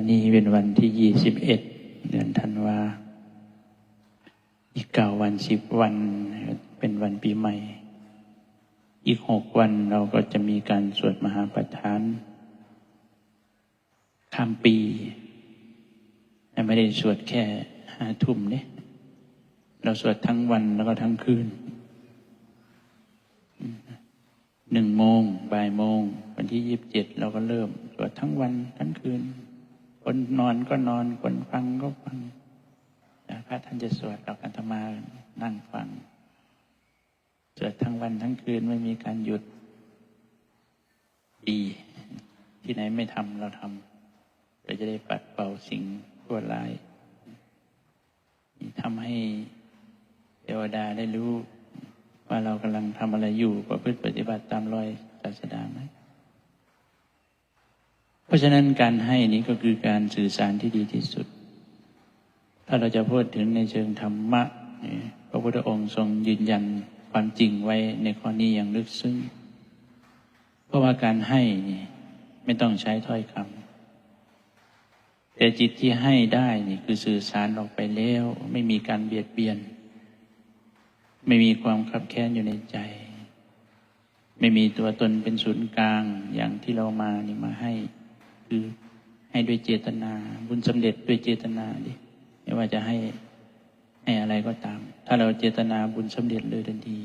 วันนี้เป็นวันที่ยี่สิบเอ็ดเดือนธันวา อีกเก้าวันสิบวัน เป็นวันปีใหม่ อีกหกวันเราก็จะมีการสวดมหาประธาน ข้ามปีแต่ไม่ได้สวดแค่ห้าทุ่มเนี่ยเราสวดทั้งวันแล้วก็ทั้งคืนหนึ่งโมงบ่ายโมง วันที่ยี่บเจ็ดเราก็เริ่ม สวดทั้งวันทั้งคืน คนนอนก็นอน คนฟังก็ฟังพระท่านจะสวดเรากันธรรมานั่งฟังสวดทั้งวันทั้งคืนไม่มีการหยุดดี ที่ไหนไม่ทำเราทำเราจะได้ปัดเป่าสิ่งชั่วร้ายทำให้เทวดาได้รู้ ว่าเรากำลังทำอะไรอยู่ประพฤติปฏิบัติตามรอยศาสดาไหม เพราะฉะนั้นการให้นี้ก็คือการสื่อสารที่ดีที่สุด ถ้าเราจะพูดถึงในเชิงธรรมะพระพุทธองค์ทรงยืนยันความจริงไว้ในข้อนี้อย่างลึกซึ้ง เพราะว่าการให้ไม่ต้องใช้ถ้อยคำแต่จิตที่ให้ได้นี่คือสื่อสารออกไปแล้ว ไม่มีการเบียดเบียน ไม่มีความขับแค้นอยู่ในใจ ไม่มีตัวตนเป็นศูนย์กลางอย่างที่เรามานี่มาให้ คือให้ด้วยเจตนา บุญสำเร็จด้วยเจตนาดิไม่ว่าจะให้ให้อะไรก็ตาม ถ้าเราเจตนาบุญสำเร็จเลยทันที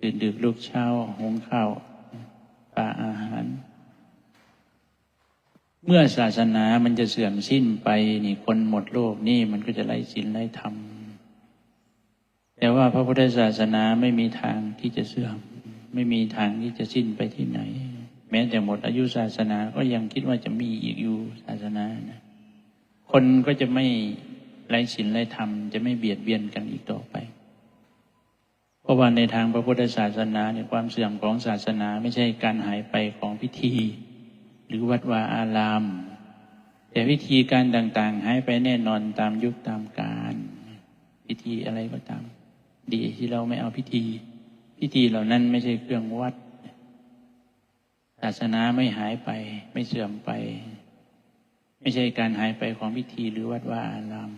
ดื่นดึกลูกเช้าหงข้าวปลาอาหาร เมื่อศาสนามันจะเสื่อมสิ้นไปนี่คนหมดโลกนี่มันก็จะไร้ศีลไร้ธรรมแต่ว่าพระพุทธศาสนาไม่มีทางที่จะเสื่อม ไม่มีทางที่จะสิ้นไปที่ไหน แม้แต่หมดอายุศาสนา ก็ยังคิดว่าจะมีอีกอยู่ศาสนานะคนก็จะไม่ไร้ศีลไร้ธรรม จะไม่เบียดเบียนกันอีกต่อไป เพราะว่าในทางพระพุทธศาสนาเนี่ยความเสื่อมของศาสนาไม่ใช่การหายไปของพิธี หรือวัดวาอาราม แต่วิธีการต่าง ๆ หายไปแน่นอนตามยุคตามการพิธีอะไรก็ตาม ดีที่เราไม่เอาพิธี พิธีเหล่านั้นไม่ใช่เครื่องวัด ศาสนาไม่หายไป ไม่เสื่อมไป ไม่ใช่การหายไปของพิธีหรือวัดว่าอาราม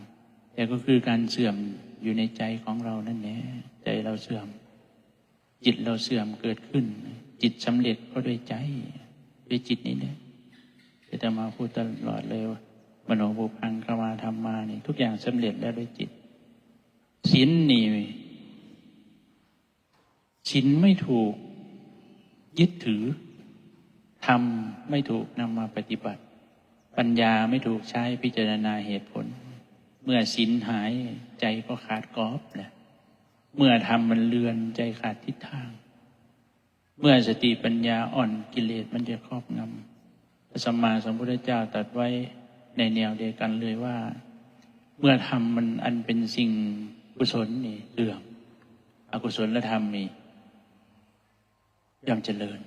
แต่ก็คือการเสื่อมอยู่ในใจของเรานั่นแหละใจเราเสื่อม จิตเราเสื่อมเกิดขึ้น จิตสำเร็จก็ด้วยใจด้วยจิตนี้เนี่ยจะมาพูดตลอดเลยว่ามโนบุพังเข้ามาทำมานี่ทุกอย่างสำเร็จแล้วด้วยจิตศีลนี่ศีลไม่ถูกยึดถือ ทำไม่ถูกนำมาปฏิบัติ ปัญญาไม่ถูกใช้พิจารณาเหตุผล เมื่อศีลหายใจก็ขาดกรอบแหละเมื่อทำมันเลือนใจขาดทิศทาง เมื่อสติปัญญาอ่อนกิเลสมันจะครอบงำพระสัมมาสัมพุทธเจ้าตรัสไว้ในแนวเดียวกันเลยว่า เมื่อทำมันอันเป็นสิ่งกุศลนี่เสื่อมอกุศลและธรรมนี่ย่อมเจริญ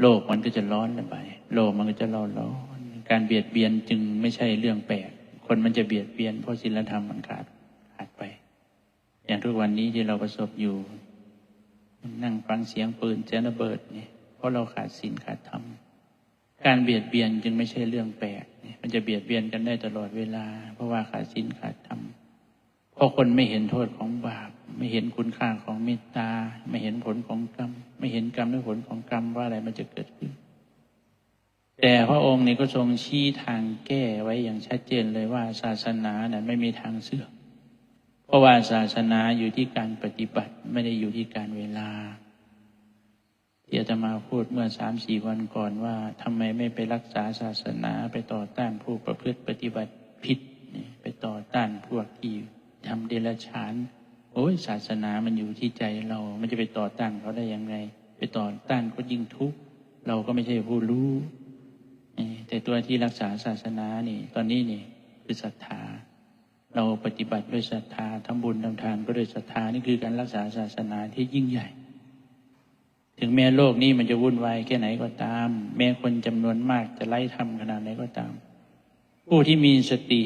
โลกมันก็จะร้อนไป โลกมันก็จะร้อนร้อน การเบียดเบียนจึงไม่ใช่เรื่องแปลก คนมันจะเบียดเบียนเพราะศีลธรรมมันขาดขาดไป อย่างทุกวันนี้ที่เราประสบอยู่ นั่งฟังเสียงปืนเสียงระเบิดนี่เพราะเราขาดศีลขาดธรรม การเบียดเบียนจึงไม่ใช่เรื่องแปลก มันจะเบียดเบียนกันได้ตลอดเวลา เพราะว่าขาดศีลขาดธรรม เพราะคนไม่เห็นโทษของบาป ไม่เห็นคุณค่าของเมตตา ไม่เห็นผลของกรรม ไม่เห็นกรรมและผลของกรรมว่าอะไรมันจะเกิดขึ้น แต่พระองค์นี่ก็ทรงชี้ทางแก้ไว้อย่างชัดเจนเลยว่าศาสนานั้นไม่มีทางเสื่อมเพราะว่าศาสนาอยู่ที่การปฏิบัติไม่ได้อยู่ที่การเวลาที่จะมาพูดเมื่อสามสี่วันก่อนว่าทำไมไม่ไปรักษาศาสนาไปต่อต้านผู้ประพฤติปฏิบัติผิดไปต่อต้านพวกที่ทำเดรัจฉาน โอ้ยศาสนามันอยู่ที่ใจเรา มันจะไปต่อต้านเขาได้ยังไงไปต่อต้านก็ยิ่งทุกข์ เราก็ไม่ใช่ผู้รู้แต่ตัวที่รักษาศาสนานี่ ตอนนี้นี่คือศรัทธา เราปฏิบัติด้วยศรัทธาทำบุญทำทานก็ด้วยศรัทธา นี่คือการรักษาศาสนาที่ยิ่งใหญ่ ถึงแม้โลกนี้มันจะวุ่นวายแค่ไหนก็ตาม แม้คนจำนวนมากจะไล่ทำขนาดไหนก็ตาม ผู้ที่มีสติ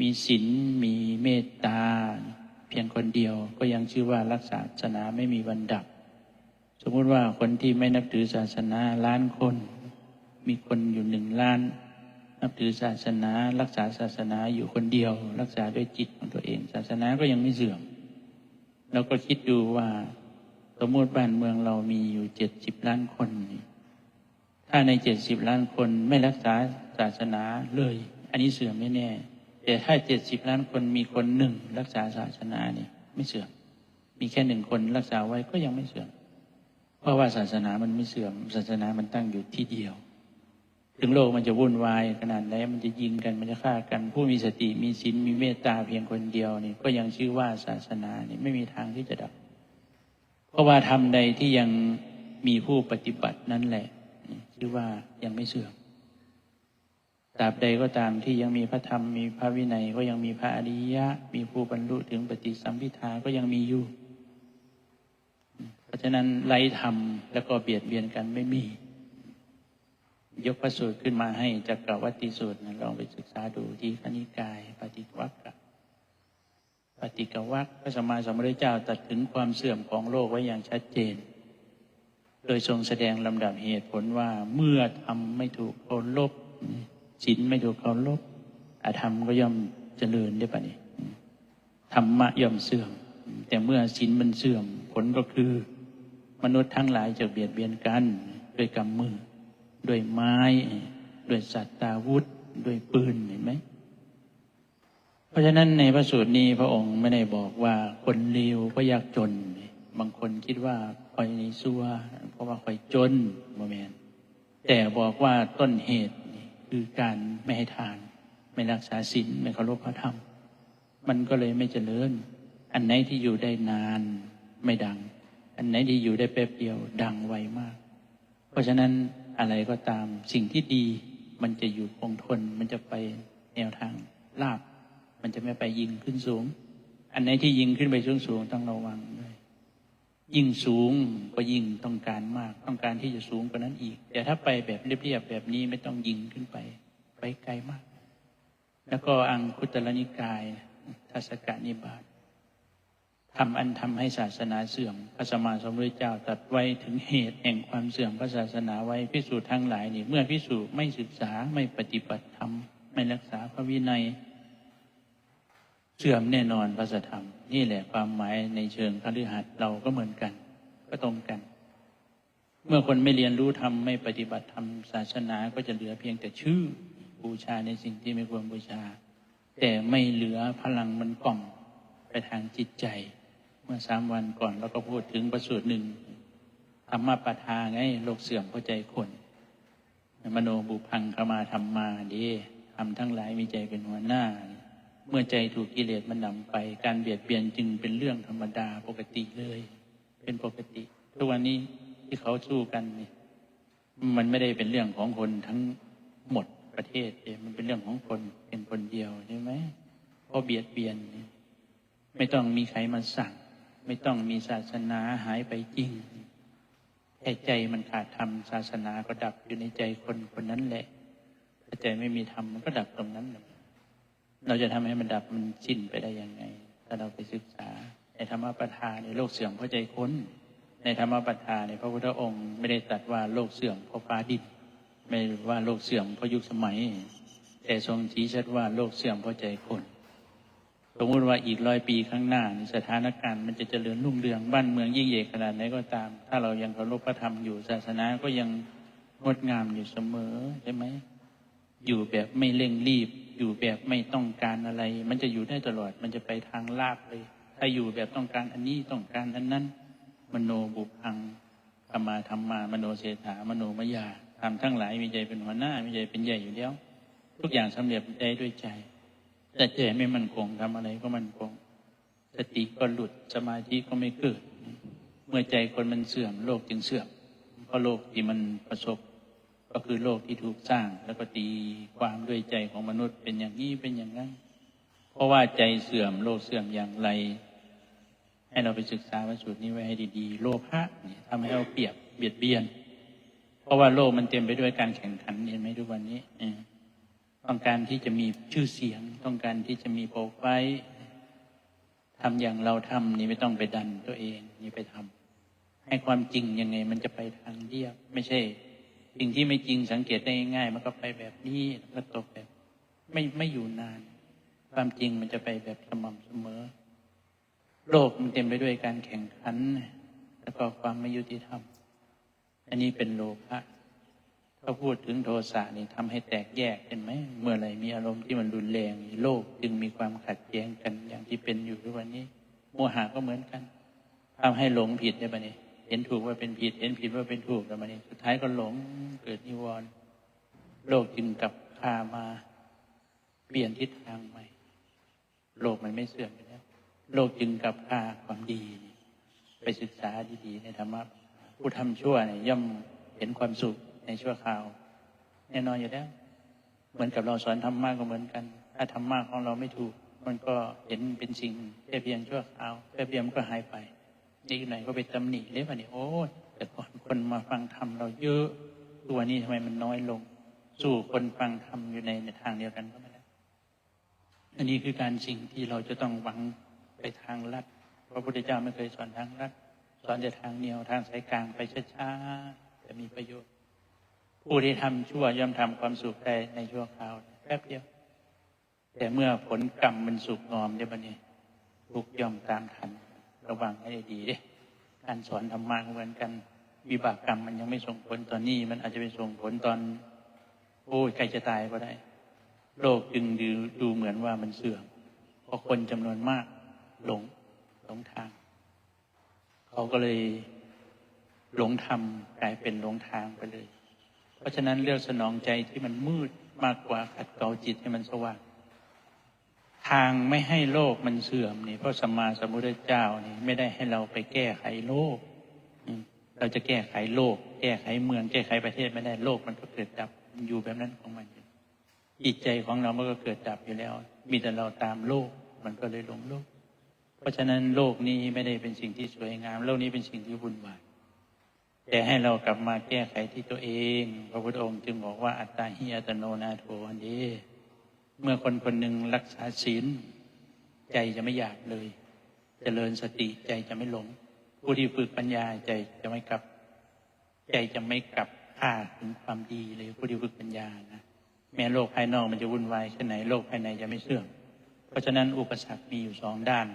มีศีล มีเมตตา เพียงคนเดียวก็ยังชื่อว่ารักษาศาสนาไม่มีวันดับ สมมุติว่าคนที่ไม่นับถือศาสนาล้านคน มีคนอยู่หนึ่งล้าน นับถือศาสนารักษาศาสนาอยู่คนเดียว รักษาด้วยจิตของตัวเอง ศาสนาก็ยังไม่เสื่อมเราก็คิดดูว่าสมมติบ้านเมืองเรามีอยู่เจ็ดสิบล้านคน ถ้าในเจ็ดสิบล้านคนไม่รักษาศาสนาเลย อันนี้เสื่อมแน่ แต่ถ้าเจ็ดสิบล้านคนมีคนหนึ่งรักษาศาสนาเนี่ยไม่เสื่อม มีแค่หนึ่งคนรักษาไว้ก็ยังไม่เสื่อม เพราะว่าศาสนามันไม่เสื่อม ศาสนามันตั้งอยู่ที่เดียว ถึงโลกมันจะวุ่นวายขนาดไหนมันจะยิงกันมันจะฆ่ากัน ผู้มีสติมีศีลมีเมตตาเพียงคนเดียวนี่ก็ยังชื่อว่าศาสนานี่ไม่มีทางที่จะดับ เพราะว่าทำใดที่ยังมีผู้ปฏิบัตินั่นแหละชื่อว่ายังไม่เสื่อม ตราบใดก็ตามที่ยังมีพระธรรมมีพระวินัยก็ยังมีพระอริยะ มีผู้บรรลุถึงปฏิสัมพิทาก็ยังมีอยู่ เพราะฉะนั้นไล่ธรรมแล้วก็เบียดเบียนกันไม่มี ยกพระสูตรขึ้นมาให้จากกวัตติสูตรนะลองไปศึกษาดูที่คณิกาย ปฏิวักกะปฏิกวักพระสัมมาสัมพุทธเจ้าตัดถึงความเสื่อมของโลกไว้อย่างชัดเจน โดยทรงแสดงลำดับเหตุผลว่าเมื่อทำไม่ถูกเคารพ ศีลไม่ถูกเคารพอาธรรมก็ย่อมเจริญได้ปะนี่ธรรมะย่อมเสื่อม แต่เมื่อศีลมันเสื่อม ผลก็คือ มนุษย์ทั้งหลายจะเบียดเบียนกัน ด้วยกำมือ ด้วยไม้ ด้วยสัตว์ตาวุธ ด้วยปืนเห็นไหมเพราะฉะนั้นในพระสูตรนี้พระองค์ไม่ได้บอกว่าคนเลวก็ยากจน บางคนคิดว่าคอยในซัวเพราะว่าคอยจนโมเมนแต่บอกว่าต้นเหตุ คือการไม่ให้ทาน ไม่รักษาศีลไม่เคารพพระธรรม มันก็เลยไม่เจริญ อันไหนที่อยู่ได้นานไม่ดัง อันไหนที่อยู่ได้แป๊บเดียวดังไวมาก เพราะฉะนั้นอะไรก็ตามสิ่งที่ดีมันจะอยู่คงทน มันจะไปแนวทางลาบ มันจะไม่ไปยิงขึ้นสูง อันไหนที่ยิงขึ้นไปสูงสูงต้องระวังด้วย ยิ่งสูงก็ยิ่งต้องการมาก ต้องการที่จะสูงกว่านั้นอีก แต่ถ้าไปแบบเรียบๆแบบนี้ไม่ต้องยิงขึ้นไป ไปไกลมาก แล้วก็อังคุตรนิกายทัศกานิบาตทำอันทำให้ศาสนาเสื่อม พระสมมาสมุทธเจ้าตรัสไว้ถึงเหตุแห่งความเสื่อมพระศาสนาไว้พิสูจน์ทั้งหลายนี่เมื่อพิสูจน์ไม่ศึกษาไม่ปฏิบัติธรรมไม่รักษาพระวินัย เสื่อมแน่นอนพระสธรรม นี่แหละความหมายในเชิงคฤหัสถ์เราก็เหมือนกัน ก็ตรงกัน เมื่อคนไม่เรียนรู้ธรรมไม่ปฏิบัติธรรมศาสนาก็จะเหลือเพียงแต่ชื่อบูชาในสิ่งที่ไม่ควรบูชา แต่ไม่เหลือพลังมันกล่อมไปทางจิตใจ เมื่อสามวันก่อนเราก็พูดถึงประสูตรหนึ่งธรรมปทาไงโลกเสื่อมเข้าใจคนมโนบุพังขมาธรรมาดีทำทั้งหลายมีใจเป็นหัวหน้าเเมื่อใจถูกกิเลสมันนำไป การเบียดเบียนจึงเป็นเรื่องธรรมดาปกติเลย เป็นปกติ ทุกวันนี้ที่เขาสู้กันนี่มันไม่ได้เป็นเรื่องของคนทั้งหมดประเทศเองมันเป็นเรื่องของคนเป็นคนเดียวใช่ไหมเพราะเบียดเบียนไม่ต้องมีใครมาสั่ง ไม่ต้องมีศาสนาหายไปจริงแค่ใจมันขาดธรรมศาสนาก็ดับอยู่ในใจคนคนนั้นแหละถ้าใจไม่มีธรรมมันก็ดับตรงนั้นแหละ เราจะทำให้มันดับมันสิ้นไปได้ยังไง ถ้าเราไปศึกษา ในธรรมปทาในโลกเสื่อมเพราะใจคนในธรรมปทาในพระพุทธองค์ไม่ได้ตรัสว่าโลกเสื่อมเพราะฟ้าดินไม่ว่าโลกเสื่อมเพราะยุคสมัย แต่ทรงชี้ชัดว่าโลกเสื่อมเพราะใจคนสมมติว่าอีกร้อยปีข้างหน้าสถานการณ์มันจะเจริญรุ่งเรืองบ้านเมืองยิ่งใหญ่ขนาดไหนก็ตาม ถ้าเรายังเคารพพระธรรมอยู่ศาสนาก็ยังงดงามอยู่เสมอใช่ไหม อยู่แบบไม่เร่งรีบ อยู่แบบไม่ต้องการอะไร มันจะอยู่ได้ตลอด มันจะไปทางลาบเลย ถ้าอยู่แบบต้องการอันนี้ต้องการอันนั้น มโนบุพังธรรมาธรรมามโนเสถามโนมยาทำทั้งหลายมีใจเป็นหัวหน้ามีใจเป็นใหญ่อยู่แล้วทุกอย่างสำเร็จได้ด้วยใจ แต่ใจไม่มั่นคงทำอะไรก็มั่นคง สติก็หลุดสมาธิก็ไม่เกิด เมื่อใจคนมันเสื่อมโลกจึงเสื่อมเพราะโลกที่มันประสบ ก็คือโลกที่ถูกสร้าง แล้วก็ตีความด้วยใจของมนุษย์เป็นอย่างนี้เป็นอย่างนั้น เพราะว่าใจเสื่อมโลกเสื่อมอย่างไร ให้เราไปศึกษาพระสูตรนี้ไว้ให้ดีๆ โลภะเนี่ยทำให้เราเปรียบเบียดเบียน เพราะว่าโลกมันเต็มไปด้วยการแข่งขันเห็นไหมทุกวันนี้ต้องการที่จะมีชื่อเสียง ต้องการที่จะมีโปรไฟล์ทำอย่างเราทำนี่ไม่ต้องไปดันตัวเอง นี่ไปทำให้ความจริงยังไงมันจะไปทางเดียบไม่ใช่ สิ่งที่ไม่จริงสังเกตได้ง่ายมันก็ไปแบบนี้แล้วก็ตกแบบ ไม่ไม่อยู่นาน ความจริงมันจะไปแบบสม่ำเสมอ โลกมันเต็มไปด้วยการแข่งขัน แล้วก็ความไม่ยุติธรรม อันนี้เป็นโลภะถ้าพูดถึงโทสะนี่ทำให้แตกแยกเห็นไหมเมื่อไหร่มีอารมณ์ที่มันรุนแรงโลกจึงมีความขัดแย้งกันอย่างที่เป็นอยู่ทุกวันนี้ โมหะก็เหมือนกันทำให้หลงผิดได้ปะนี่ เห็นถูกว่าเป็นผิด เห็นผิดว่าเป็นถูกแล้วมันนี่สุดท้ายก็หลงเกิดนิวรณ์โลกจึงกลับพามา เปลี่ยนทิศทางใหม่ โลกมันไม่เสื่อมไปแล้ว โลกจึงกลับพาความดี ไปศึกษาดีๆในธรรมะผู้ทำชั่วเนี่ยย่อมเห็นความสุขในชั่วคราว แน่นอนอยู่แล้ว เหมือนกับเราสอนธรรมะก็เหมือนกัน ถ้าธรรมะของเราไม่ถูก มันก็เห็นเป็นสิ่งแค่เพียงชั่วคราวแค่เพียงก็หายไป อีกหน่อยก็ไปตำหนิเลยว่านี่โอ้แต่ก่อนคนมาฟังธรรมเราเยอะตัวนี้ทำไมมันน้อยลง สู่คนฟังธรรมอยู่ในในทางเดียวกันก็ไม่ได้อันนี้คือการสิ่งที่เราจะต้องหวังไปทางลัดพระพุทธเจ้าไม่เคยสอนทางลัดสอนแต่ทางเหนียวทางสายกลางไปช้าๆจะมีประโยชน์ ผู้ที่ทำชั่วย่อมทำความสุขได้ในชั่วคราวแป๊บเดียว แต่เมื่อผลกรรมมันสุกงอมเดี๋ยวนนี้ทุกย่อมตามทัน ระวังให้ดีเด้การสอนธรรมะเหมือนกันวิบากกรรมมันยังไม่ส่งผลตอนนี้ มันอาจจะไปส่งผลตอนโอ้ยใครจะตายก็ได้ โลกจึงดูดูเหมือนว่ามันเสื่อมเพราะคนจำนวนมากหลงหลงทาง เขาก็เลยหลงธรรมกลายเป็นหลงทางไปเลย เพราะฉะนั้นเรื่องสนองใจที่มันมืดมากกว่าขัดเกลาจิตให้มันสว่าง ทางไม่ให้โลกมันเสื่อมนี่เพราะสมมาสมพุทธเจ้านี่ไม่ได้ให้เราไปแก้ไขโลก เราจะแก้ไขโลก แก้ไขเมือง แก้ไขประเทศไม่ได้โลกมันก็เกิดดับอยู่แบบนั้นของมันอยู่จิตใจของเรามันก็เกิดดับอยู่แล้ว มีแต่เราตามโลกมันก็เลยหลงโลก เพราะฉะนั้นโลกนี้ไม่ได้เป็นสิ่งที่สวยงาม โลกนี้เป็นสิ่งที่วุ่นวายแต่ให้เรากลับมาแก้ไขที่ตัวเอง พระพุทธองค์จึงบอกว่าอัตตาหิอัตโนนาโถอันนี้ เมื่อคนคนหนึ่งรักษาศีล ใจจะไม่อยากเลยจเจริญสติใจจะไม่หลง ผู้ที่ฝึกปัญญาใจจะไม่กลับ ใจจะไม่กลับค่าถึงความดีเลยผู้ที่ฝึกปัญญานะแม้โลกภายนอกมันจะวุ่นวายแค่ไหนโลกภายในจะไม่เสื่อมเพราะฉะนั้นอุปสรรคมีอยู่สองด้าน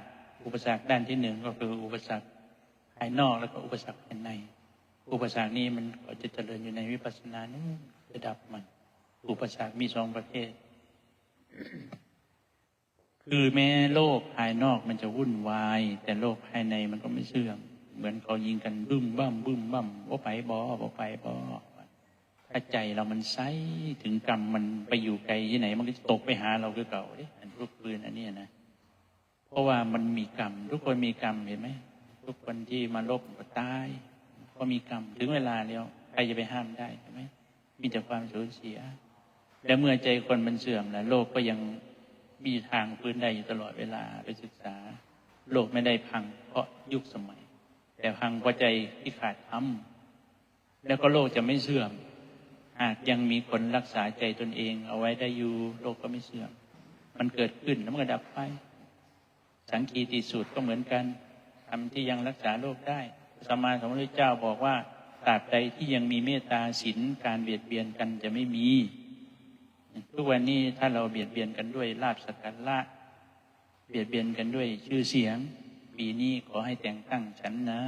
อุปสรรคด้านที่หนึ่งก็คืออุปสรรคภายนอกแล้วก็อุปสรรคภายใน อุปสรรคนี้มันก็จะเจริญอยู่ในวิปัสสนานู่นจะดับมัน อุปสรรคมีสองประเภท คือแม้โลกภายนอกมันจะวุ่นวาย แต่โลกภายในมันก็ไม่เสื่อม เหมือนเขายิงกันบึ้มบ้ามบึ้มบ้ามว่าไปบอว่าไปบอถ้าใจเรามันใสถึงกรรมมันไปอยู่ไกลที่ไหน มันก็จะตกไปหาเราคือเก่าเด้อันรูปปืนอันนี้นะเพราะว่ามันมีกรรม ทุกคนมีกรรมเห็นไหมทุกคนที่มาลบก็ตายก็มีกรรมถึงเวลาแล้วใครจะไปห้ามได้ใช่ไหมมีแต่ความสูญเสีย และเมื่อใจคนมันเสื่อมแล้วโลกก็ยังมีทางฟื้นได้อยู่ตลอดเวลาไปศึกษา โลกไม่ได้พังเพราะยุคสมัย แต่พังเพราะใจที่ขาดธรรมแล้วก็โลกจะไม่เสื่อม หากยังมีคนรักษาใจตนเอง เอาไว้ได้อยู่โลกก็ไม่เสื่อม มันเกิดขึ้นแล้วมันก็ดับไป สังคีติสูตรก็เหมือนกันทำที่ยังรักษาโลกได้สมมาสมพุทธเจ้าบอกว่าตราบใดที่ยังมีเมตตาศีลการเบียดเบียนกันจะไม่มี ทุกวันนี้ถ้าเราเบียดเบียนกันด้วยลาบสักการะเบียดเบียนกันด้วยชื่อเสียง ปีนี้ขอให้แต่งตั้งฉันนะ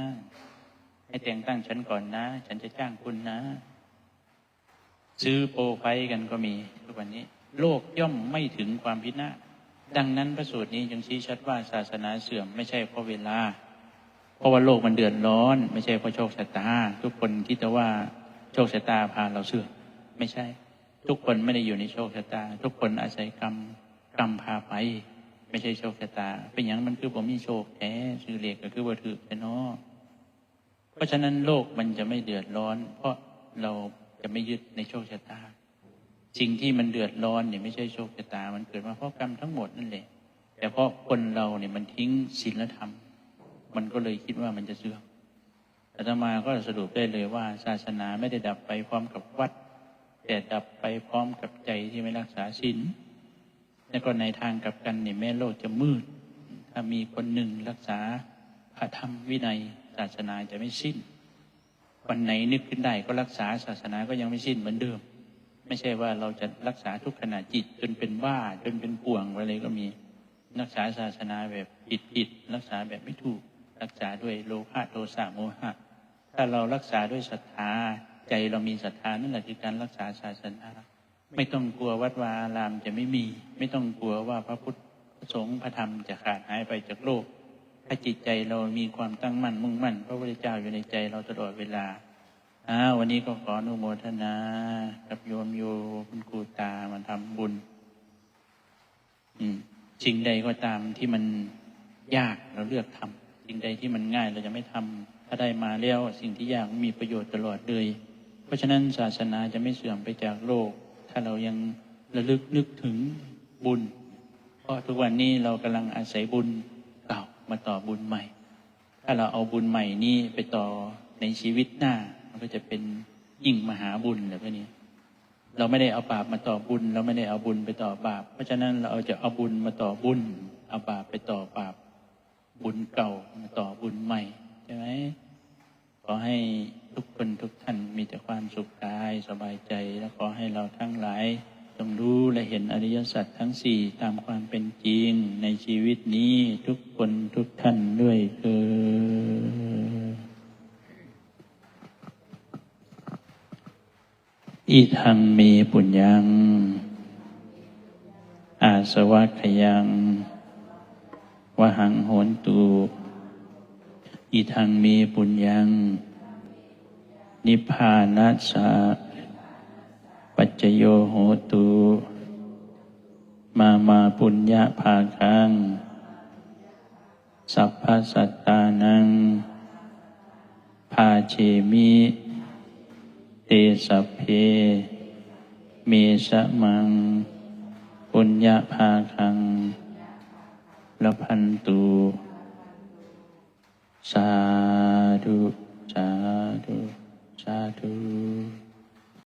ให้แต่งตั้งฉันก่อนนะ ฉันจะจ้างคุณนะ ซื้อโปรไฟล์กันก็มี ทุกวันนี้ โลกย่อมไม่ถึงความพินาศดังนั้นพระสูตรนี้จึงชี้ชัดว่าศาสนาเสื่อมไม่ใช่เพราะเวลา เพราะว่าโลกมันเดือดร้อน ไม่ใช่เพราะโชคชะตา ทุกคนคิดแต่ว่าโชคชะตาพาเราเสื่อมไม่ใช่ ทุกคนไม่ได้อยู่ในโชคชะตา ทุกคนอาศัยกรรมกรรมพาไป ไม่ใช่โชคชะตา เป็นอย่างมันคือผมมีโชคแท้ชื่อเรียกก็คือว่าถือแต่นอเพราะฉะนั้นโลกมันจะไม่เดือดร้อน เพราะเราจะไม่ยึดในโชคชะตาสิ่งที่มันเดือดร้อนเนี่ยไม่ใช่โชคชะตา มันเกิดมาเพราะกรรมทั้งหมดนั่นแหละแต่เพราะคนเราเนี่ยมันทิ้งศีลธรรม มันก็เลยคิดว่ามันจะเสื่อมอาตมาก็สรุปได้เลยว่าศาสนาไม่ได้ดับไปพร้อมกับวัด แต่ดับไปพร้อมกับใจที่ไม่รักษาศีลแล้วก็ในทางกลับกันเนี่ยแม้โลกจะมืด ถ้ามีคนหนึ่งรักษาพระธรรมวินัยศาสนาจะไม่สิ้น วันไหนนึกขึ้นได้ก็รักษาศาสนาก็ยังไม่สิ้นเหมือนเดิม ไม่ใช่ว่าเราจะรักษาทุกขณะจิตจนเป็นบ้าจนเป็นป่วงอะไรก็มีรักษาศาสนาแบบผิดผิดรักษาแบบไม่ถูก รักษาด้วยโลภะโทสะโมหะ ถ้าเรารักษาด้วยศรัทธา ใจเรามีศรัทธานั่นแหละคือการรักษาศาสนาไม่ต้องกลัววัดวาอารามจะไม่มี ไม่ต้องกลัวว่าพระพุทธพระสงฆ์พระธรรมจะขาดหายไปจากโลก ถ้าจิตใจเรามีความตั้งมั่นมุ่งมั่น พระพุทธเจ้าอยู่ในใจเราตลอดเวลาอ้าววันนี้ก็ขออนุโมทนากับโยมโยคุณครูตามาทำบุญ อืมสิ่งใดก็ตามที่มันยากเราเลือกทำสิ่งใดที่มันง่ายเราจะไม่ทำถ้าได้มาแล้วสิ่งที่ยากมีประโยชน์ตลอดเลย เพราะฉะนั้นศาสนาจะไม่เสื่อมไปจากโลก ถ้าเรายังระลึกนึกถึงบุญ เพราะทุกวันนี้เรากำลังอาศัยบุญเก่ามาต่อบุญใหม่ ถ้าเราเอาบุญใหม่นี้ไปต่อในชีวิตหน้า มันก็จะเป็นยิ่งมหาบุญแบบนี้ เราไม่ได้เอาบาปมาต่อบุญ เราไม่ได้เอาบุญไปต่อบาป เพราะฉะนั้นเราเอาจะเอาบุญมาต่อบุญ เอาบาปไปต่อบาป บุญเก่ามาต่อบุญใหม่ใช่ไหมขอให้ ทุกคนทุกท่านมีแต่ความสุขกายสบายใจ และขอให้เราทั้งหลายจงรู้และเห็นอริยสัจทั้งสี่ตามความเป็นจริงในชีวิตนี้ทุกคนทุกท่านด้วยเถิดอิทังมีปุญญัง อาสวัคยัง วหังโหนตูอิทังมีปุญญัง นิพพานัสสะปัจจโยโหตูมามาปุญญาภาคัง สัพพสัตตานัง ภาเชมิ เตสัพเพ เมสะมัง ปุญญาภาคังละพันตูสาธุ I do.